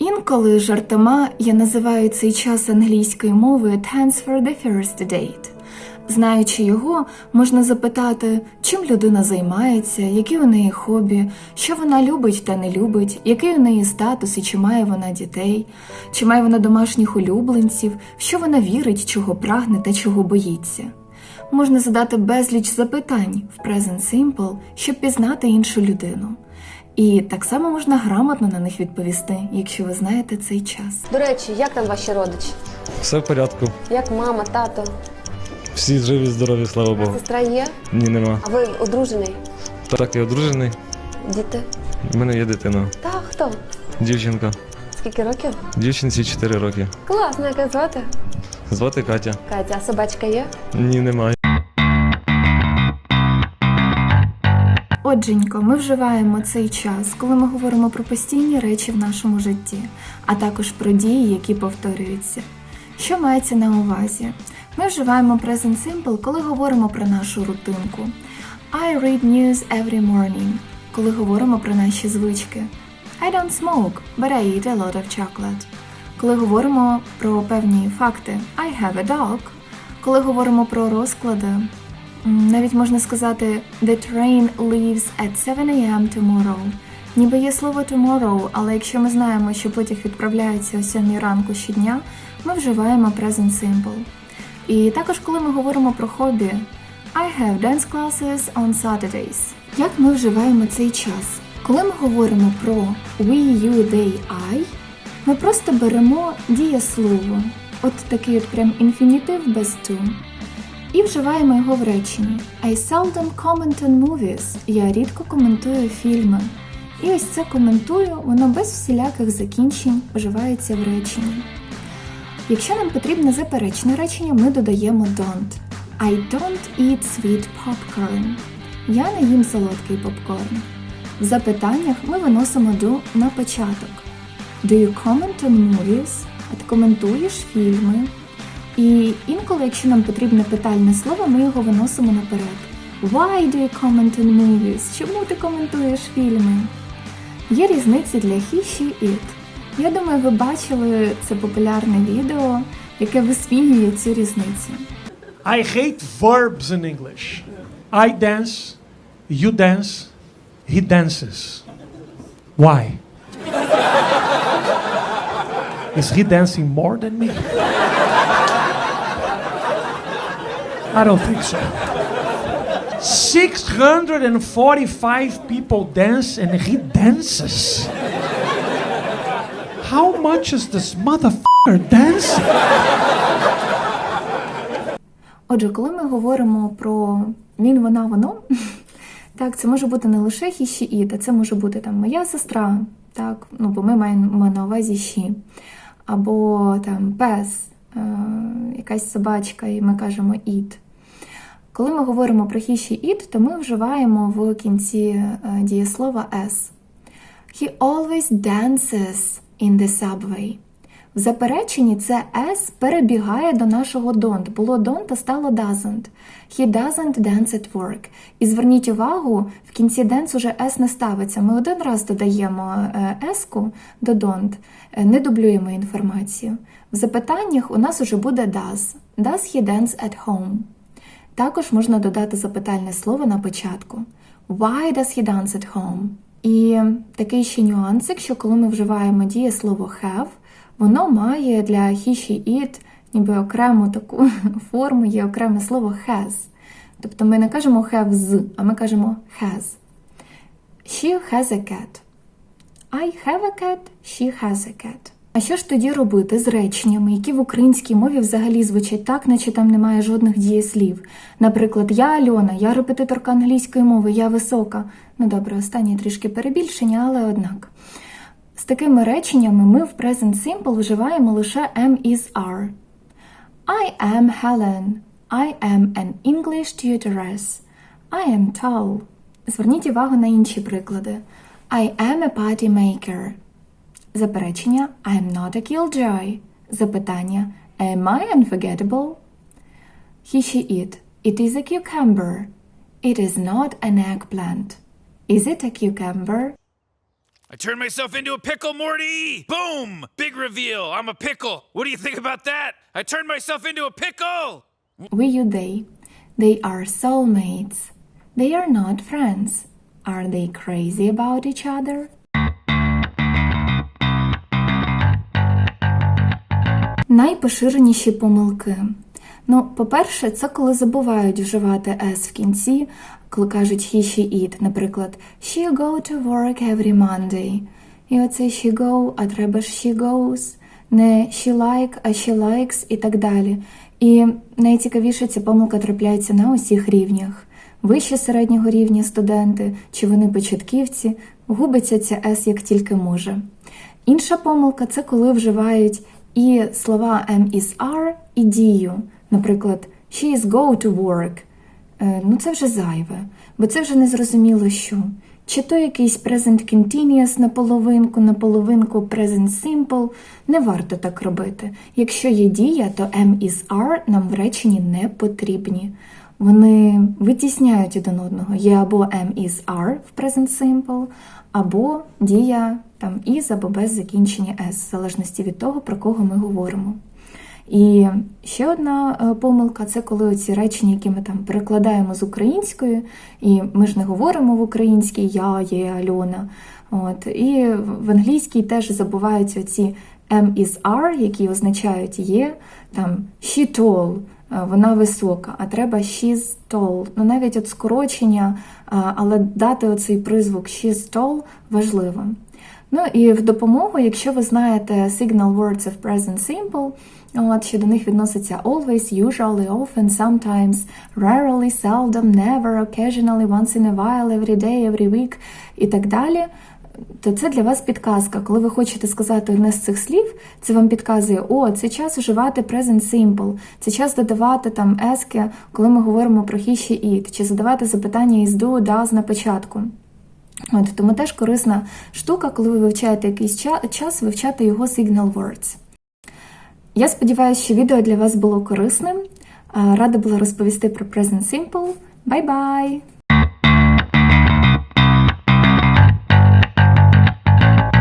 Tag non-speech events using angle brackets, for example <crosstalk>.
Інколи жартома я називаю цей час англійською мовою «Thanks for the first date». Знаючи його, можна запитати, чим людина займається, які у неї хобі, що вона любить та не любить, який у неї статус і чи має вона дітей, чи має вона домашніх улюбленців, що вона вірить, чого прагне та чого боїться. Можна задати безліч запитань в Present Simple, щоб пізнати іншу людину. І так само можна грамотно на них відповісти, якщо ви знаєте цей час. До речі, як там ваші родичі? Все в порядку. Як мама, тато, Всі живі, здорові, слава Богу. сестра є? Ні, нема. А ви одружений? Так, я одружений. Діти? У мене є дитина. Та хто? Дівчинка. Скільки років? Дівчинці 4 роки. Класно, як її звати? Звати Катя. Катя, а собачка є? Ні, немає. Отженько, ми вживаємо цей час, коли ми говоримо про постійні речі в нашому житті, а також про дії, які повторюються. Що мається на увазі? Ми вживаємо Present Simple, коли говоримо про нашу рутинку. I read news every morning, коли говоримо про наші звички. I don't smoke, but I eat a lot of chocolate. Коли говоримо про певні факти. I have a dog. Коли говоримо про розклади, Навіть можна сказати The train leaves at 7 a.m. tomorrow. Ніби є слово tomorrow, але якщо ми знаємо, що потяг відправляється о 7 ранку щодня, ми вживаємо present simple. І також, коли ми говоримо про хобі, I have dance classes on Saturdays. Як ми вживаємо цей час? Коли ми говоримо про we, you, they, I, ми просто беремо дієслово, от такий от прям інфінітив без to, і вживаємо його в реченні. I seldom comment on movies. Я рідко коментую фільми. І ось це коментую, воно без всіляких закінчень вживається в реченні. Якщо нам потрібне заперечне речення, ми додаємо don't. I don't eat sweet popcorn. Я не їм солодкий попкорн. В запитаннях ми виносимо do на початок. Do you comment on movies? А ти коментуєш фільми? І інколи, якщо нам потрібне питальне слово, ми його виносимо наперед. Why do you comment on movies? Чому ти коментуєш фільми? Є різниці для he, she, it. Я думаю, ви бачили це популярне відео, яке висміює цю різницю. I hate verbs in English. I dance, you dance, he dances. Why? <laughs> Is he dancing more than me? I don't think so. 645 people dance and he dances. How much is this motherfucker dancing? Отже, коли ми говоримо про він, вона, воно, <laughs> так, це може бути не лише he, she, it, а це може бути там моя сестра, так, ну, бо ми маємо на увазі she, або там пес, якась собачка, і ми кажемо it. Коли ми говоримо про she, it, то ми вживаємо в кінці е, дієслова s. He always dances in the subway. В запереченні це S перебігає до нашого don't. Було don't, а стало doesn't. He doesn't dance at work. І зверніть увагу, в кінці dance уже S не ставиться. Ми один раз додаємо е, S-ку до don't, е, не дублюємо інформацію. В запитаннях у нас уже буде does. Does he dance at home? Також можна додати запитальне слово на початку. Why does he dance at home? І такий ще нюансик, що коли ми вживаємо дієслово have, воно має для she, it ніби окрему таку <laughs> форму, є окреме слово has. Тобто ми не кажемо have з, а ми кажемо has. She has a cat. I have a cat, she has a cat. А що ж тоді робити з реченнями, які в українській мові взагалі звучать так, наче там немає жодних дієслів? Наприклад, я Альона, я репетиторка англійської мови, я висока. Ну добре, останнє трішки перебільшення, але однак. З такими реченнями ми в Present Simple вживаємо лише am is are. I am Helen. I am an English tutoress. I am tall. Зверніть увагу на інші приклади. I am a party maker. Заперечення I'm not a killjoy. Запитання Am I unforgettable? He, she, it. It is a cucumber. It is not an eggplant. Is it a cucumber? I turned myself into a pickle, Morty! Boom! Big reveal. I'm a pickle. What do you think about that? I turned myself into a pickle! We you they. They are soulmates. They are not friends. Are they crazy about each other? Найпоширеніші помилки. Ну, по-перше, це коли забувають вживати S в кінці, коли кажуть he, she, it. Наприклад, she go to work every Monday. І оце she go, а треба ж she goes. Не she like, а she likes і так далі. І найцікавіше ця помилка трапляється на усіх рівнях. Вище середнього рівня студенти чи вони початківці, губиться ця S як тільки може. Інша помилка це коли вживають і слова am is are, і дію. Наприклад, she is go to work. Е, ну це вже зайве, бо це вже не зрозуміло що. Чи то якийсь present continuous на половинку, на половинку present simple. Не варто так робити. Якщо є дія, то am is are нам в реченні не потрібні. Вони витісняють один одного. Є або am is are в present simple, або дія там is або без закінчення s, в залежності від того, про кого ми говоримо. І ще одна е, помилка це коли оці речення, які ми там перекладаємо з української, і ми ж не говоримо в українській я є Альона. От, і в англійській теж забуваються ці M is are, які означають є, там she tall, е, вона висока, а треба she's tall. Ну навіть от скорочення, е, але дати оцей призвук she's tall важливо. Ну і в допомогу, якщо ви знаєте signal words of present simple, от, що до них відноситься always, usually, often, sometimes, rarely, seldom, never, occasionally, once in a while, every day, every week і так далі, то це для вас підказка. Коли ви хочете сказати одне з цих слів, це вам підказує, о, це час вживати present simple, це час додавати там ески, коли ми говоримо про he, she, it, чи задавати запитання із do, does на початку. От, тому теж корисна штука, коли ви вивчаєте якийсь час, вивчати його signal words. Я сподіваюся, що відео для вас було корисним. Рада була розповісти про Present Simple. Бай-бай!